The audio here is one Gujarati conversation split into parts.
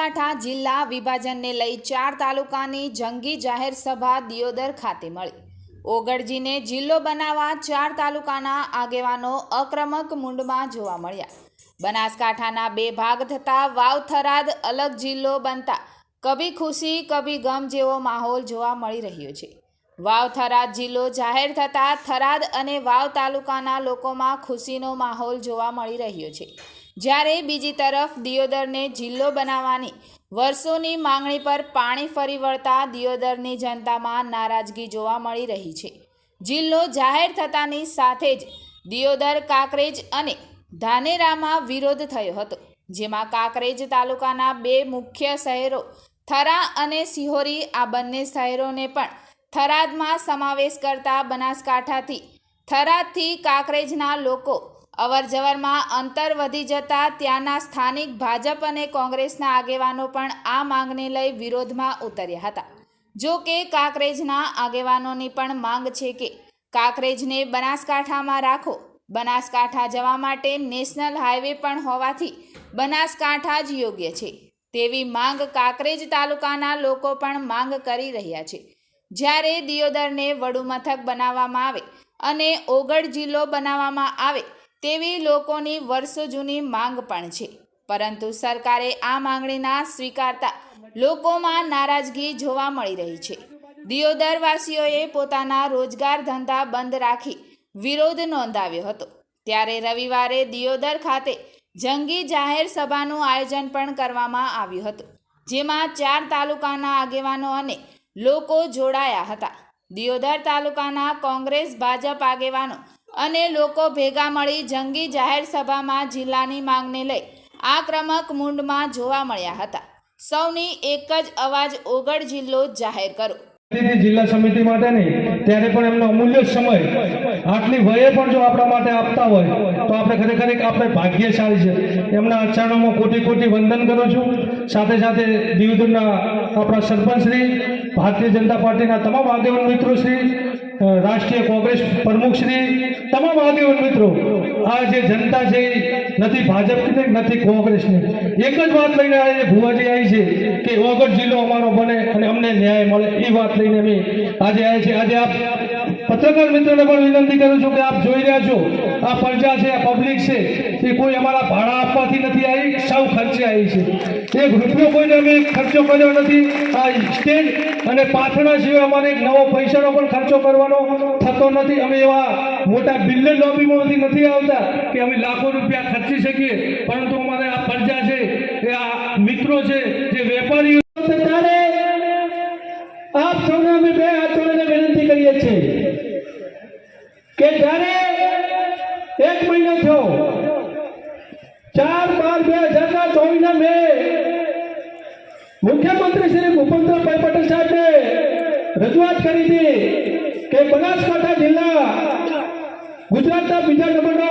બનાસકાંઠા જિલ્લા વિભાજનને લઈ ચાર તાલુકાની જંગી જાહેર સભા દિયોદર ખાતે મળી. ઓગળજીને જિલ્લો બનાવવા ચાર તાલુકાના આગેવાનો અક્રમક મુંડમાં જોવા મળ્યા. બનાસકાંઠાના બે ભાગ થતાં વાવ થરાદ અલગ જિલ્લો બનતા કભી ખુશી, કભી ગમ જેવો માહોલ જોવા મળી રહ્યો છે. વાવ થરાદ જિલ્લો જાહેર થતાં થરાદ અને વાવ તાલુકાના લોકોમાં ખુશીનો માહોલ જોવા મળી રહ્યો છે. જ્યારે બીજી તરફ દિયોદરને જિલ્લો બનાવવાની વર્ષોની માંગણી પર પાણી ફરી વળતા દિયોદરની જનતામાં નારાજગી જોવા મળી રહી છે. જિલ્લો જાહેર થતાની સાથે જ દિયોદર, કાંકરેજ અને ધાનેરામાં વિરોધ થયો હતો, જેમાં કાંકરેજ તાલુકાના બે મુખ્ય શહેરો થરા અને સિહોરી, આ બંને શહેરોને પણ થરાદમાં સમાવેશ કરતા બનાસકાંઠાથી થરાદથી કાંકરેજના લોકો અવરજવરમાં અંતર વધી જતા ત્યાંના સ્થાનિક ભાજપ અને કોંગ્રેસના આગેવાનો પણ આ માંગને લઈ વિરોધમાં ઉતર્યા હતા. જો કે કાંકરેજના આગેવાનોની પણ માંગ છે કે કાંકરેજને બનાસકાંઠામાં રાખો. બનાસકાંઠા જવા માટે નેશનલ હાઈવે પણ હોવાથી બનાસકાંઠા જ યોગ્ય છે. તેવી માંગ કાંકરેજ તાલુકાના લોકો પણ માંગ કરી રહ્યા છે. જ્યારે દિયોદરને વડુમથક બનાવવામાં આવે અને ઓગળ જિલ્લો બનાવવામાં આવે તેવી લોકોની વર્ષો જૂની માંગ પણ છે. પરંતુ સરકારે આ માંગણીના સ્વીકારતા લોકોમાં નારાજગી જોવા મળી રહી છે. દિયોદરવાસીઓએ પોતાના રોજગાર ધંધા બંધ રાખી વિરોધ નોંધાવ્યો હતો. ત્યારે રવિવારે દિયોદર ખાતે જંગી જાહેર સભાનું આયોજન પણ કરવામાં આવ્યું હતું. જેમાં ચાર તાલુકાના આગેવાનો અને લોકો જોડાયા હતા. દિયોદર તાલુકાના કોંગ્રેસ ભાજપ આગેવાનો અને લોકો ભેગા મળી જંગી જાહેર સભામાં જિલ્લાની માંગને લઈ આક્રમક મૂંડમાં જોવા મળ્યા હતા. સૌની એક જ અવાજ ઓગળ જિલ્લો જાહેર કરો. જિલ્લા સમિતિ માટે નહીં, ત્યારે પણ એમનો અમૂલ્ય સમય આટલી વયે પણ જો આપણા માટે આપતા હોય, તો આપણે ખરેખર એક આપણે ભાગ્યશાળી છે. એમના આચરણોમાં કોટી કોટી વંદન કરું છું. સાથે સાથે દીવદરના આપણા સરપંચશ્રી, ભારતીય જનતા પાર્ટીના તમામ આગેવાન મિત્રો શ્રી રાષ્ટ્રીય કોંગ્રેસ પ્રમુખશ્રી, તમામ આગેવાન મિત્રો, આ જે જનતા છે, નથી ભાજપની ને નથી કોંગ્રેસની. એક જ વાત લઈને આજે ભુવાજી આવી છે કે ઓગળ જિલ્લો અમારો બને અને અમને ન્યાય મળે, એ વાત લઈને અમે આજે આવ્યા છે આજે આપ પત્રકાર મિત્રોને પણ વિનંતી કરું છું કે આપ જોઈ રહ્યા છો, આ પ્રજા છે, આ પબ્લિક છે, એ કોઈ અમારા ભાડા આપવાથી નથી આવી, સૌ ખર્ચે આવી છે. એક રૂપિયો કોઈને અમે ખર્ચો કર્યો નથી, આ સ્ટેજ અને પાથરણા સિવાય અમારે એક નવો પૈસાનો પણ ખર્ચો કરવાનો થતો નથી. અમે એવા મોટા બિલ્ડર લોબીમાંથી નથી આવતા કે અમે લાખો રૂપિયા ખર્ચી શકીએ. પરંતુ અમારે આ પ્રજા છે, એ આ મિત્રો છે, જે વેપારીઓ છે, ત્યારે આપ સૌને અમે બે હાથ જોડીને વિનંતી કરીએ છીએ કે જ્યારે એક મહિનો થયો ચાર બાર બે હજાર ચોવીસ ના મે મુખ્યમંત્રી શ્રી ભૂપેન્દ્રભાઈ પટેલ સાહેબે રજૂઆત કરી હતી કે બનાસકાંઠા જિલ્લા ગુજરાતના બીજા નંબરનો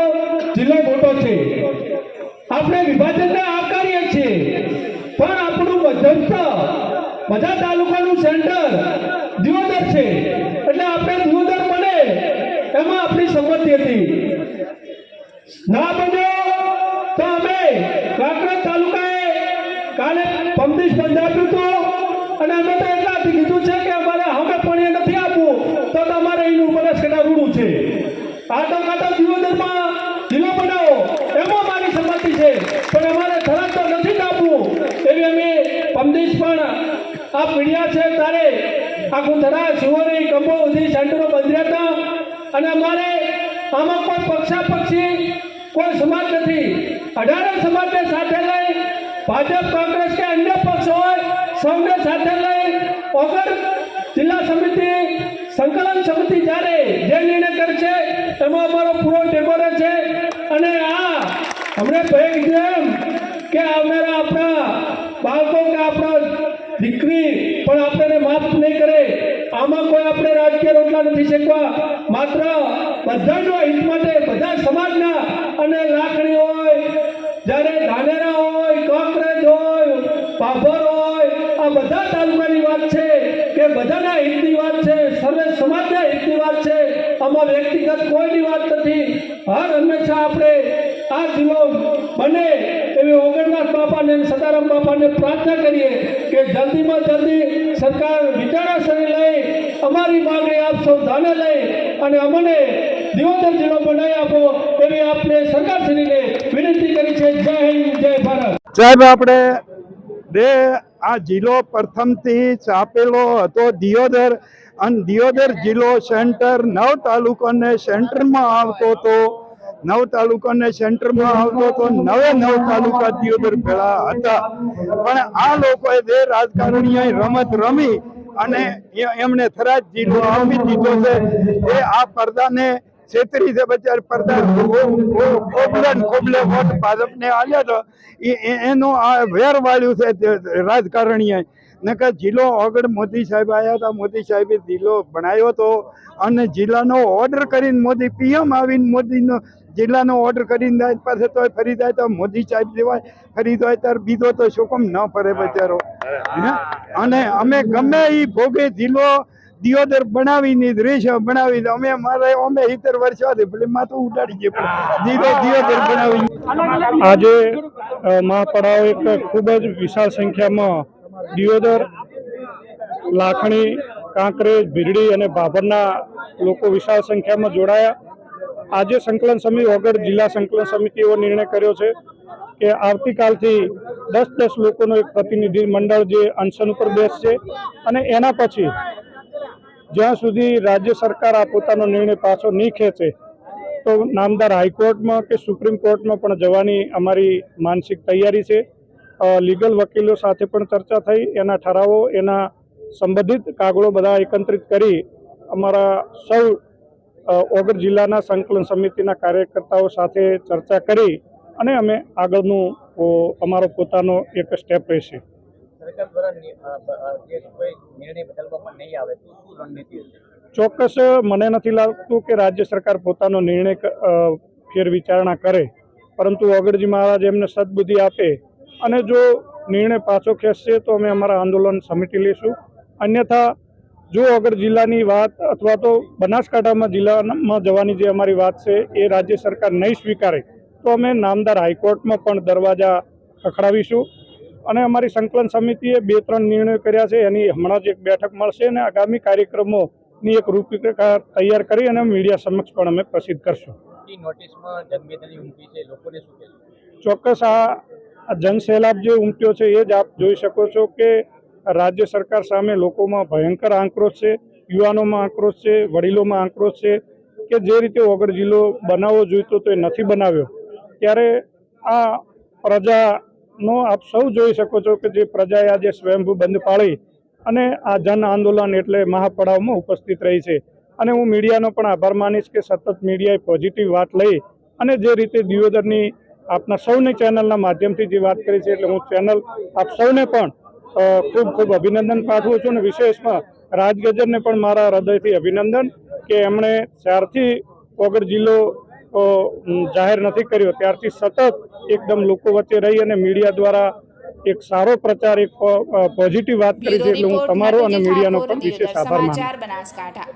જિલ્લો મોટો છે. આપણે વિભાજનને આવકારીએ છીએ. પણ આપણું મધ્યસ્થ બધા તાલુકાનું સેન્ટર દિયોદર છે. એટલે આપણે દિયોદર બને એમાં આપણી સંમતિ હતી. ના બન્યો તો અમે કાંકરેજ તાલુકાએ કાલે પંદીસ બંધ આપ્યું હતું અને અમે તો એટલાથી કીધું છે કે અમારે હવે પણ એ નથી આપવું તો તમારે એનું બનાસકાંઠા રૂડું છે આ તો કાંટા દિયોદરમાં જિલ્લો બનાવો. એમાં મારી સંમતિ છે. પણ અમારે થરાદ તો નથી કાપવું. એવી અમે પમદેશ પણ આ પીડિયા છે તારે આખું થરા સુવરી કંબો ઉધી સેન્ટરો બંધ હતા. અને અમારે આમાં કોઈ પક્ષાપક્ષી, કોઈ સમાજ નથી. અઢારે સમાજને સાથે લઈ ભાજપ, કોંગ્રેસ કે અન્ય પક્ષ હોય, સૌને સાથે લઈ ઓગળ જિલ્લા સમિતિ સંકલન સમિતિ જ્યારે જે નિર્ણય કરશે એમાં અમારો પૂરો ટેકો છે. અને આ અમને ભાઈ જેમ કે આવનારા આપણા બાળકો કે આપણા દીકરી પણ આપણને માફ નહીં કરે. આમાં કોઈ આપણે રાજકીય રોટલા નથી શેકવા. માત્ર બધાનો હિત માટે બધા સમાજના અને લાકડી હોય, જ્યારે ધાનેરા હોય કોંગ્રેસ હોય પાભર હોય, આ બધા તાલુકાની વાત છે કે બધાના હિતની વાત છે. સર્વે સમાજના હિતની વાત છે. આમાં વ્યક્તિગત કોઈની વાત નથી. હર હંમેશા આપણે આ જિલ્લો બને એવી ઓગણનાથ બાપાને અને સદારામ બાપાને પ્રાર્થના કરીએ કે જલ્દીમાં જલ્દી સરકાર વિચારસરણી લઈ, અમારી માગણી આપ સૌ ધ્યાને લઈ અને અમને દિવોદર જિલ્લો બનાવી આપો એવી આપણે સરકારશ્રીને વિનંતી કરી છે. જય હિન્દ, જય ભારત. સાહેબ, આપણે બે આ જિલ્લો પ્રથમથી આપેલો હતો. દિયોદર અને દિયોદર જિલ્લો સેન્ટર નવ તાલુકાને સેન્ટરમાં આવતો હતો. નવ તાલુકાને સેન્ટરમાં આવતો હતો. નવે નવ તાલુકા દિયોદર ભેળા હતા. પણ આ લોકોએ બે રાજકારણીઓએ રમત રમી અને એમણે થરાદ જિલ્લો આપી દીધો છે. એ આ પડદાને છેતરી છે. બચાર પડદા ખોબલે ખોબલે વોટ ભાજપને આવ્યા તો એનું આ વેર વાળ્યું છે રાજકારણીએ. નકર જિલ્લો આગળ મોદી સાહેબ આવ્યા હતા મોદી સાહેબે જિલ્લો બનાવ્યો હતો અને જિલ્લાનો ઓર્ડર કરીને મોદી પીએમ આવીને મોદીનો જિલ્લાનો ઓર્ડર કરીને જાય પાસે તો ફરી જાય તો મોદી સાહેબ દેવાય ફરી જાય ત્યારે બીજો તો શું કેમ ન ફરે બચારો. અને અમે ગમે એ ભોગે જિલ્લો દિયોદર બનાવીને રેશ બનાવી દે. અમે મારે અમે સિત્તેર વર્ષોથી ભલે માથું ઉડાડી ગયે પણ દિયોદર બનાવી આજે મહાપડાઓ એક ખૂબ જ વિશાળ સંખ્યામાં દિયોદર, લાખણી, કાંકરેજ, ભીરડી અને ભાભરના લોકો વિશાળ સંખ્યામાં જોડાયા. આજે સંકલન સમિતિ વગર જિલ્લા સંકલન સમિતિ એવો નિર્ણય કર્યો છે કે આવતીકાલથી દસ દસ લોકોનો એક પ્રતિનિધિ મંડળ જે અનશન ઉપર બેસશે અને એના પછી જ્યાં સુધી રાજ્ય સરકાર આ પોતાનો નિર્ણય પાછો નહીં ખેંચે, તો નામદાર હાઈકોર્ટમાં કે સુપ્રીમ કોર્ટમાં પણ જવાની અમારી માનસિક તૈયારી છે. લીગલ વકીલો સાથે પણ ચર્ચા થઈ એના ઠરાવો એના સંબંધિત કાગળો બધા એકત્રિત કરી અમારા સૌ ઓગર જિલ્લાના સંકલન સમિતિના કાર્યકર્તાઓ સાથે ચર્ચા કરી અને અમે આગળનું અમારો પોતાનો એક સ્ટેપ રહેશે. ચોક્કસ મને નથી લાગતું કે રાજ્ય સરકાર પોતાનો નિર્ણય ફેર વિચારણા કરે. પરંતુ અગરજી મહારાજ એમને સદબુદ્ધિ આપે અને જો નિર્ણય પાછો ખેંચશે તો અમે અમારા આંદોલન સમિટી લઈશું. અન્યથા જો અગર જિલ્લાની વાત અથવા તો બનાસકાંઠામાં જિલ્લામાં જવાની જે અમારી વાત છે એ રાજ્ય સરકાર નહીં સ્વીકારે તો અમે નામદાર હાઈકોર્ટમાં પણ દરવાજા ખખડાવીશું. અને અમારી સંકલન સમિતિએ બે ત્રણ નિર્ણયો કર્યા છે એની હમણાં જ એક બેઠક મળશે અને આગામી કાર્યક્રમોની એક રૂપરેખા તૈયાર કરી અને મીડિયા સમક્ષ પણ અમે પ્રસિદ્ધ કરશું. ચોક્કસ આ આ જનસેલાબ જે ઉમટ્યો છે, એ જ આપ જોઈ શકો છો કે રાજ્ય સરકાર સામે લોકોમાં ભયંકર આક્રોશ છે, યુવાનોમાં આક્રોશ છે, વડીલોમાં આક્રોશ છે કે જે રીતે વગર જિલ્લો બનાવવો જોઈતો તો એ નથી બનાવ્યો. ત્યારે આ પ્રજાનો આપ સૌ જોઈ શકો છો કે જે પ્રજાએ આજે સ્વયંભૂ બંધ પાળી અને આ જન આંદોલન એટલે મહાપડાવમાં ઉપસ્થિત રહી છે. અને હું મીડિયાનો પણ આભાર માનીશ કે સતત મીડિયાએ પોઝિટિવ વાત લઈ અને જે રીતે દિયોદરની આપના સૌની ચેનલના માધ્યમથી જે વાત કરી છે એટલે હું ચેનલ આપ સૌને પણ ખૂબ ખૂબ અભિનંદન પાઠવું છું અને વિશેષમાં રાજગજરને પણ મારા હૃદયથી અભિનંદન કે એમણે ત્યારથી વગર જિલ્લો જાહેર નથી કર્યો ત્યારથી સતત એકદમ લોકો વચ્ચે રહી અને મીડિયા દ્વારા એક સારો પ્રચાર એક પોઝિટિવ વાત કરી છે એટલે હું તમારો અને મીડિયાનો પણ વિશેષ આભાર માનું